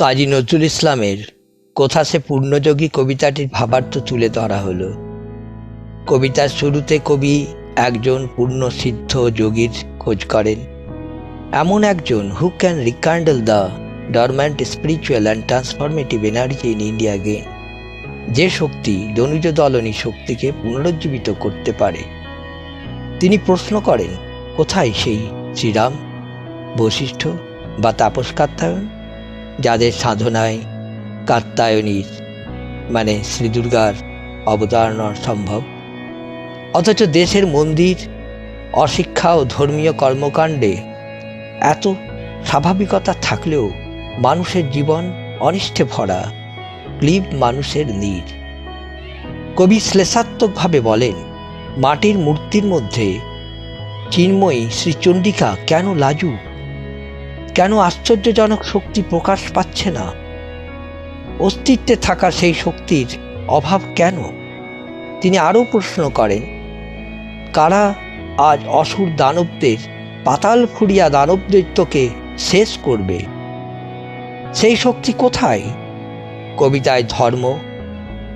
কাজী নজরুল ইসলামের কোথা সে পূর্ণযোগী কবিতাটির ভাবার্থ তুলে ধরা হলো। কবিতার শুরুতে কবি একজন পূর্ণ সিদ্ধ যোগীর খোঁজ করেন। এমন একজন who can rekindle the dormant spiritual and transformative energy in India gain যে শক্তি দনুজ দলনী শক্তিকে পুনরুজ্জীবিত করতে পারে। তিনি প্রশ্ন করেন, কোথায় সেই শ্রীরাম? বশিষ্ঠ বা তাপস কাত্তায়ন যাদের সাধনায় কাত্তায়নীর মানে শ্রী দুর্গার অবতারণা সম্ভব। অথচ দেশের মন্দির, অশিক্ষা ও ধর্মীয় কর্মকাণ্ডে এত স্বাভাবিকতা থাকলেও মানুষের জীবন অনিষ্টে ভরা ক্লিব মানুষের নীর। কবি শ্লেষাত্মকভাবে বলেন, মাটির মূর্তির মধ্যে চিন্ময়ী শ্রীচণ্ডিকা কেন লাজু কেন আশ্চর্যজনক শক্তি প্রকাশ পাচ্ছে না? অস্তিত্বে থাকা সেই শক্তির অভাব কেন? তিনি আরও প্রশ্ন করেন, কারা আজ অসুর দানবদের পাতাল ফুরিয়া দানব দৈত্যকে শেষ করবে? সেই শক্তি কোথায়? কবিতায় ধর্ম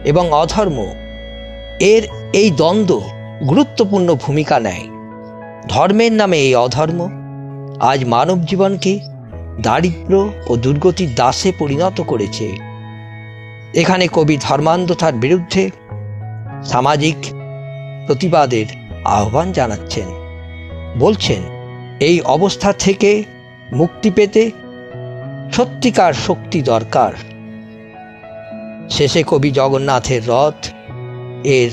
এবং অধর্ম, এর এই দ্বন্দ্ব গুরুত্বপূর্ণ ভূমিকা নেয়। ধর্মের নামে এই অধর্ম, আজ মানব জীবনকে দারিদ্র ও দুর্গতির দাসে পরিণত করেছে। এখানে কবি ধর্মান্ধতার বিরুদ্ধে সামাজিক প্রতিবাদের আহ্বান জানাচ্ছেন। বলছেন, এই অবস্থা থেকে মুক্তি পেতে সত্যিকার শক্তি দরকার। শেষে কবি জগন্নাথের রথ এর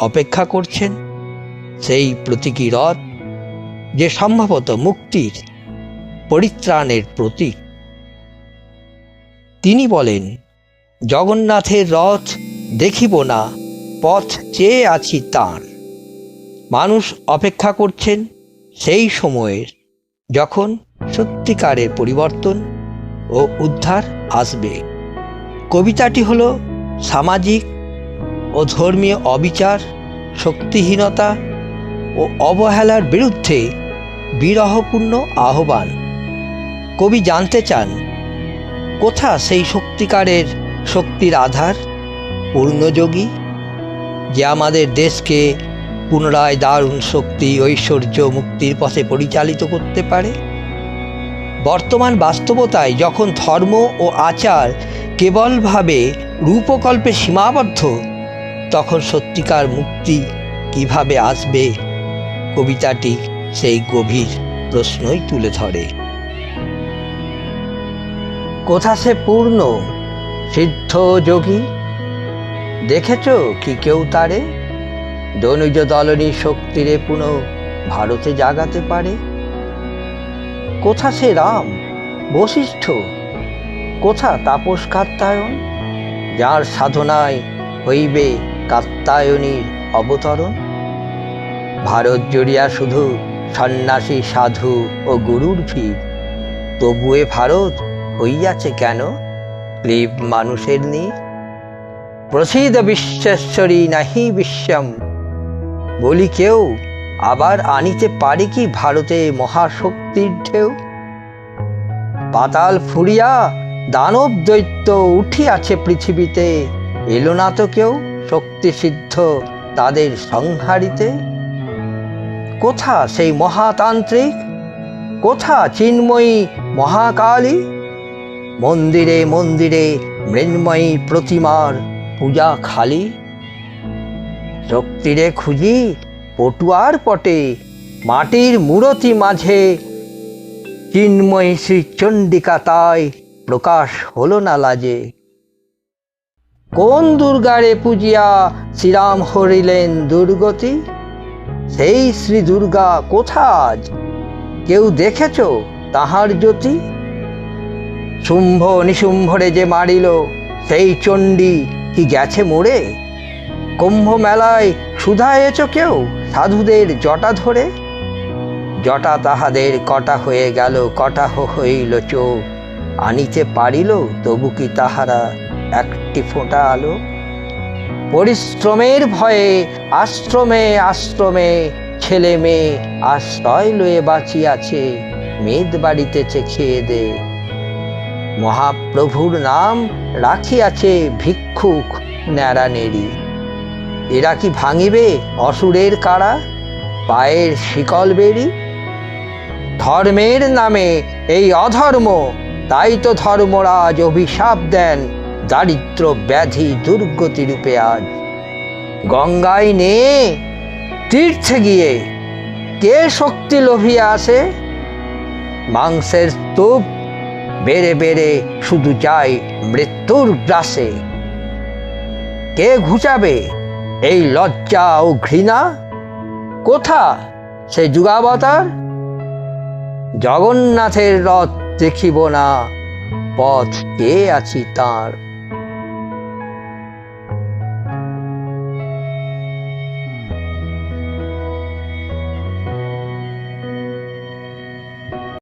অপেক্ষা করছেন। সেই প্রতীকী রথ যে সম্ভবত মুক্তির পরিত্রাণের প্রতীক। তিনি বলেন, জগন্নাথের রথ দেখিব না, পথ চেয়ে আছি তাঁর। মানুষ অপেক্ষা করছেন সেই সময়ের যখন সত্যিকারের পরিবর্তন ও উদ্ধার আসবে। কবিতাটি হল সামাজিক ও ধর্মীয় অবিচার, শক্তিহীনতা ও অবহেলার বিরুদ্ধে বিরহপূর্ণ আহ্বান। কবি জানতে চান, কোথা সেই সত্যিকারের শক্তির আধার? পূর্ণযোগী, যে আমাদের দেশকে পুনরায় দারুণ শক্তি, ঐশ্বর্য, মুক্তির পথে পরিচালিত করতে পারে? বর্তমান বাস্তবতায় যখন ধর্ম ও আচার কেবলভাবে রূপকল্পে সীমাবদ্ধ, তখন সত্যিকার মুক্তি কীভাবে আসবে? কবিতাটি সেই গভীর প্রশ্নই তুলে ধরে। কোথা সে পূর্ণ? সিদ্ধ যোগী? দেখেছ কি কেউ তারে? দনুজ দলনী শক্তিরে পুনঃ ভারতে জাগাতে পারে? কোথা সে রাম, বশিষ্ঠ? কোথা তাপস কাত্তায়ন যার সাধনায় হইবে কাত্তায়নীর অবতরণ? ভারত জুড়িয়া শুধু সন্ন্যাসী, সাধু ও গুরুর ভিড় তবুয়ে ভারত হইয়াছে কেন? ক্লিব মানুষের নি প্রসিদ্ধ বিশ্বেশ্বরী নাহি বিশ্বম বলি কেউ, আবার আনিতে পারে কি ভারতে মহাশক্তির ঢেউ? পাতাল ফুরিয়া দানব দৈত্য উঠিয়াছে পৃথিবীতে। এলো না তো কেউ শক্তিসিদ্ধ তাদের সংহারিতে? কোথা সেই মহাতান্ত্রিক? কোথা চিন্ময়ী মহাকালী? মন্দিরে মন্দিরে মৃন্ময়ী প্রতিমার পূজা খালি? শক্তিরে খুঁজি পটুয়ার পটে, মাটির মূরতি মাঝে। চিন্ময়ী শ্রী চণ্ডিকা তাই প্রকাশ হলো না লাজে। কোন দুর্গারে পূজিয়া শ্রীরাম হরিলেন দুর্গতি? সেই শ্রী দুর্গা কোথাজ কেউ দেখেছ তাহার জ্যোতি? শুম্ভ নিশুম্ভরে যে মারিল, সেই চণ্ডী কি গেছে মোড়ে? কুম্ভ মেলায় সুধা এছ কেউ সাধুদের জটা ধরে? জটা তাহাদের কটা হয়ে গেল, কটা হইল চোখ। আনিতে পারিল, তবু কি তাহারা একটি ফোঁটা আলো? পরিশ্রমের ভয়ে, আশ্রমে আশ্রমে ছেলে মেয়ে আশ্রয় লয়ে বাঁচিয়াছে, মেদ বাড়িতেছে খেয়ে দে। মহাপ্রভুর নাম রাখিয়াছে ভিক্ষুক ন্যাড়ানেড়ি। এরা কি ভাঙিবে অসুরের কারা পায়ের শিকল বেরি ধর্মের নামে এই অধর্ম, তাই তো ধর্মরাজ অভিশাপ দেন দারিদ্র ব্যাধি দুর্গতি রূপে আজ। গঙ্গায় নে, তীর্থে গিয়ে, কে শক্তি লোভিয়ে আসে? মাংসের স্তূপ বেড়ে বেড়ে শুধু যায় মৃত্যুর গ্রাসে। কে ঘুচাবে এই লজ্জা ও ঘৃণা? কোথা সে যুগাবতার? জগন্নাথের রথ দেখিব না, পথ কে আছি তার?